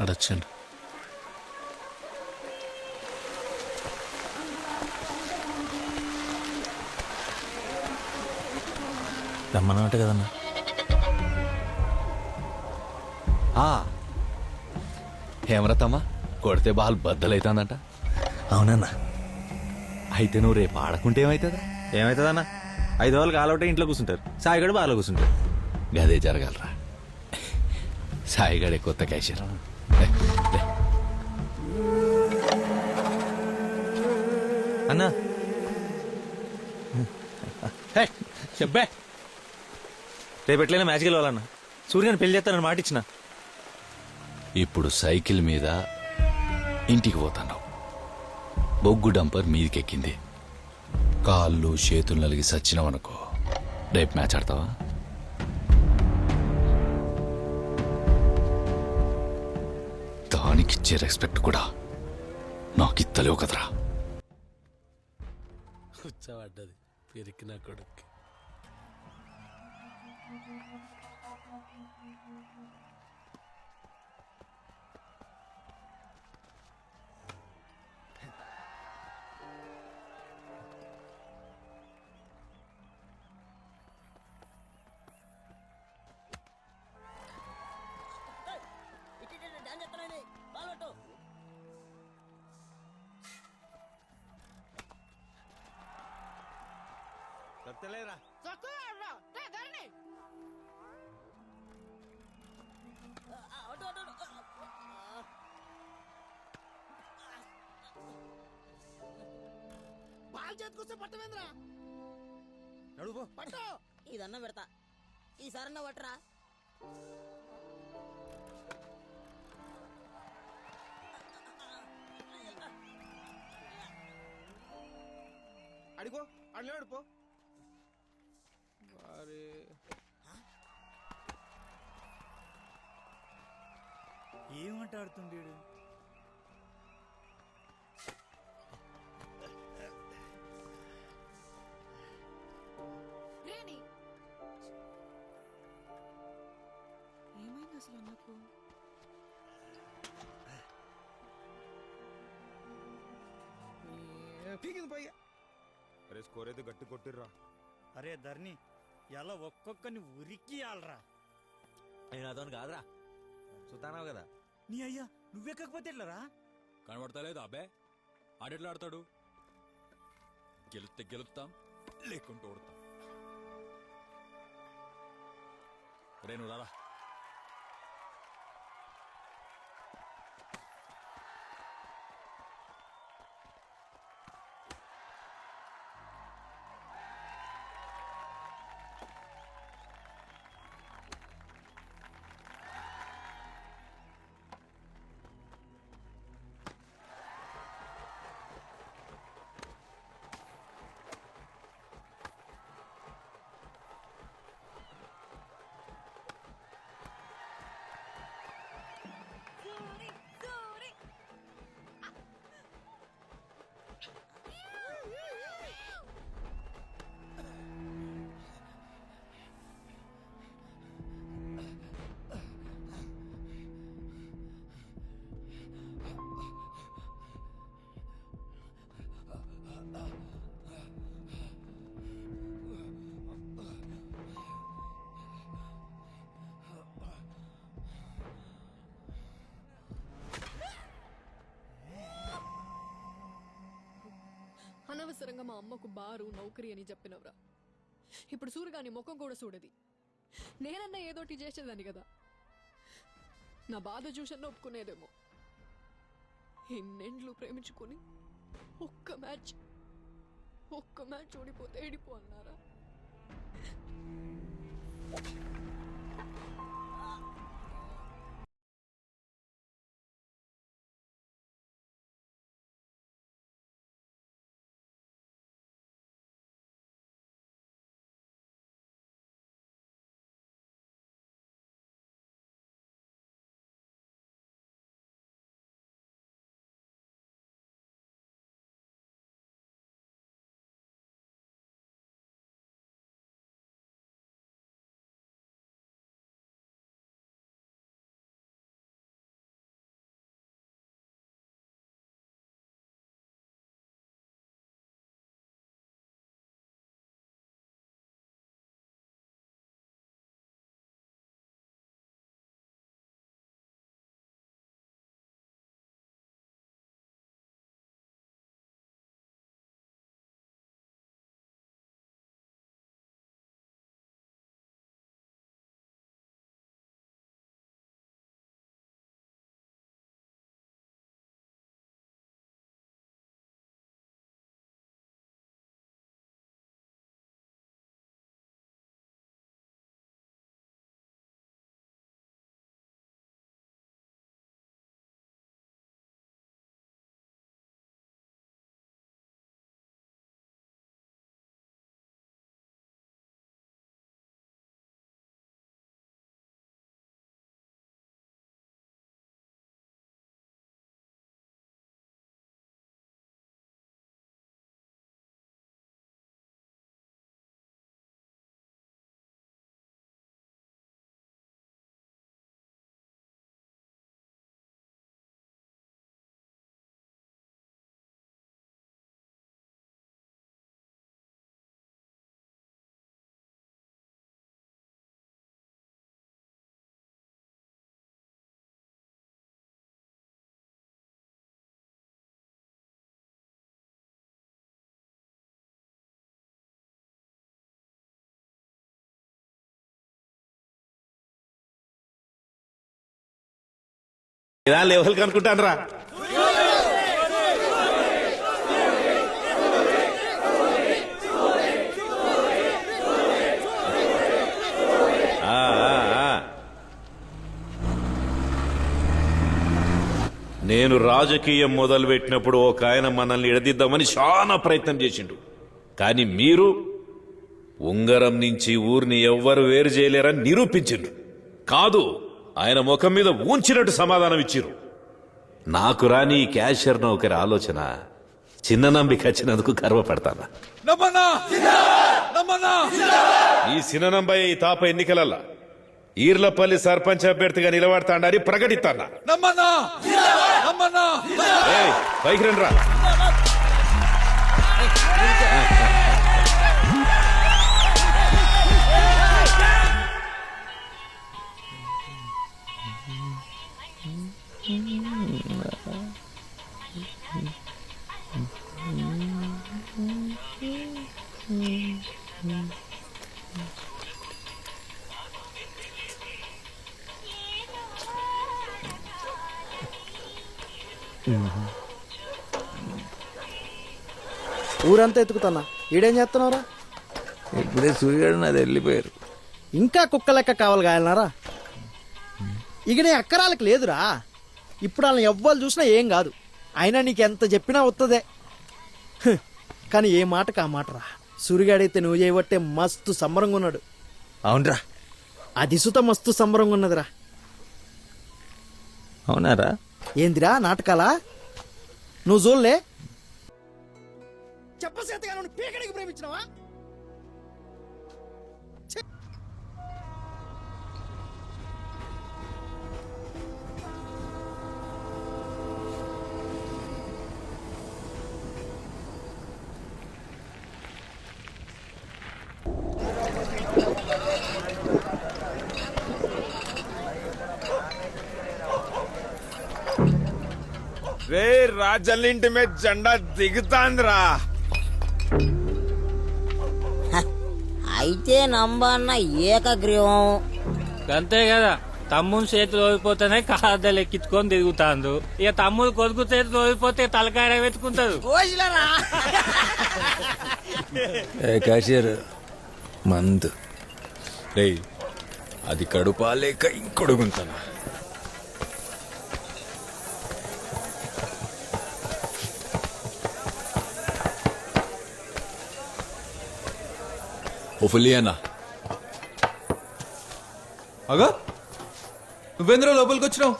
అడొచ్చండి రమ్మన్నమాట కదన్నా. హేమరతమ్మా కొడితే బాల్ బద్దలైతుందంట. అవునన్నా. అయితే నువ్వు రేపు ఆడకుంటే ఏమవుతుందా ఏమవుతుందన్నా ఐదు రోజులు కాలవటే ఇంట్లో కూర్చుంటారు. సాయిగడు బాగా కూర్చుంటారు గదే జరగాలరా. సాయిగడే కొత్త క్యాషియర్. అన్నా. హే, చెప్పే. రేపు ఎట్లయినా మ్యాచ్కి వెళ్ళాలన్నా. సూర్యని పెళ్ళి చేస్తానని మాట ఇచ్చిన. ఇప్పుడు సైకిల్ మీద ఇంటికి పోతున్నావు. బొగ్గు డంపర్ మీదికెక్కింది. కాళ్ళు చేతులు నలిగి సచ్చినావనుకో రేపు మ్యాచ్ ఆడతావా? దానికిచ్చే రెస్పెక్ట్ కూడా నాకు ఇత్తలేవు కదరా. పైసా పడ్డది పెరికి నా కూర్చోబడ్డది పెరికిన కొడుకు ఇదన్న పెడతా. ఈసారన్న పట్టరా. అడిగో అడిగాడు పో ఏమంటాడుతుండేడు? రేణి! ఏమైంది అసలు అన్నకు? పీకింది పోయి అరే స్కోర్ అయితే గట్టి కొట్టిర్రా. అరే ధర్ని ఎలా ఒక్కొక్కని ఉరికి ఆలరా నేను అతను కాదురా. చూస్తానావు కదా. నీ అయ్యా నువ్వెక్కకపోతే ఎట్లరా? కనబడతలేదు అబ్బే. ఆడెట్లా ఆడతాడు? గెలిస్తే గెలుస్తాం లేకుంటే ఓడతాం. రేణు రారా. అనవసరంగా మా అమ్మకు బారు నౌకరి అని చెప్పినవరా. ఇప్పుడు సూర్యగాని ముఖం కూడా చూడది నేనన్నా ఏదోటి చేసేదాన్ని కదా. నా బాధ చూసన్న ఒప్పుకునేదేమో. ఎన్నెండ్లు ప్రేమించుకొని ఒక్క మ్యాచ్ ఒక్క మ్యాచ్ ఓడిపోతే ఏడిపో అన్నారా? ఇలా లెవెల్ కనుకుంటాను రా నేను రాజకీయం మొదలుపెట్టినప్పుడు ఒక ఆయన మనల్ని ఎడదిద్దామని చాలా ప్రయత్నం చేసిండు. కానీ మీరు ఉంగరం నుంచి ఊరిని ఎవ్వరు వేరు చేయలేరని నిరూపించిండ్రు. కాదు ఆయన ముఖం మీద ఊంచినట్టు సమాధానం ఇచ్చిర్రు. నాకు రాని క్యాషియర్ నౌకరి ఆలోచన చిన్న నంబిక వచ్చినందుకు గర్వపడతానా? ఈ సిననంబయ్య ఈ తాప ఎన్నికలల్లా ఈర్లపల్లి సర్పంచ్ అభ్యర్థిగా నిలబడతాడని ప్రకటిస్తానా? పైకి రండి రా ఊరంతా ఎత్తుకుతున్నా ఈడేం చేస్తున్నారా ఇప్పుడే సూర్యుడు నాది వెళ్ళిపోయారు. ఇంకా కుక్క లెక్క కావాలి గాయలనారా? ఇక నీ అక్కరాలకు లేదురా. ఇప్పుడు వాళ్ళని ఎవ్వరు చూసినా ఏం కాదు. అయినా నీకు ఎంత చెప్పినా వస్తుందే హ్, కానీ ఏ మాటకు ఆ మాటరా? సూర్యుగాడైతే నువ్వు చేయబట్టే మస్తు సంబరంగా ఉన్నాడు. అవునరా. అది సుత మస్తు సంబరంగా ఉన్నదిరా. అవునారా? ఏందిరా నాటకాలా? నువ్వు చూడలే చెప్పసేతగా నువ్వు పీకడికి ప్రేమించినావా? రాజల్లింటి మీద జెండా దిగుతాందిరా. అయితే నంబన్న ఏకగ్రీవం. అంతే కదా తమ్ముని చేతులు ఓడిపోతేనే కాదలు ఎక్కించుకొని తిరుగుతాండు ఇక తమ్ముడు కొడుకు చేతులు ఓడిపోతే తలకాయ వెతుకుంటారు. ఏ క్యాషియర్ మంద్. అది కడుపా లేక ఇంకొడుగుంటానా ఓ అన్న అగా నువ్వేంద్ర లోపలికి వచ్చినావు